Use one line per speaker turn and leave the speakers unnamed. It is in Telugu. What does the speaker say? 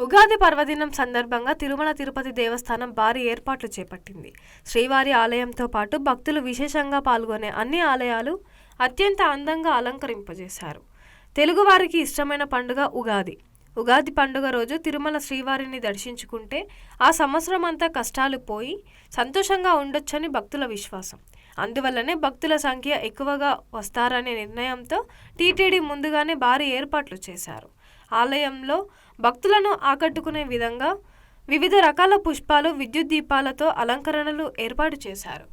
ఉగాది పర్వదినం సందర్భంగా తిరుమల తిరుపతి దేవస్థానం భారీ ఏర్పాట్లు చేపట్టింది. శ్రీవారి ఆలయంతో పాటు భక్తులు విశేషంగా పాల్గొనే అన్ని ఆలయాలు అత్యంత అందంగా అలంకరింపజేశారు. తెలుగువారికి ఇష్టమైన పండుగ ఉగాది. ఉగాది పండుగ రోజు తిరుమల శ్రీవారిని దర్శించుకుంటే ఆ సంవత్సరం అంతా కష్టాలు పోయి సంతోషంగా ఉండొచ్చని భక్తుల విశ్వాసం. అందువల్లనే భక్తుల సంఖ్య ఎక్కువగా వస్తారనే నిర్ణయంతో టీటీడీ ముందుగానే భారీ ఏర్పాట్లు చేశారు. ఆలయంలో భక్తులను ఆకట్టుకునే విధంగా వివిధ రకాల పుష్పాలు విద్యుత్ దీపాలతో అలంకరణలు ఏర్పాటు చేశారు.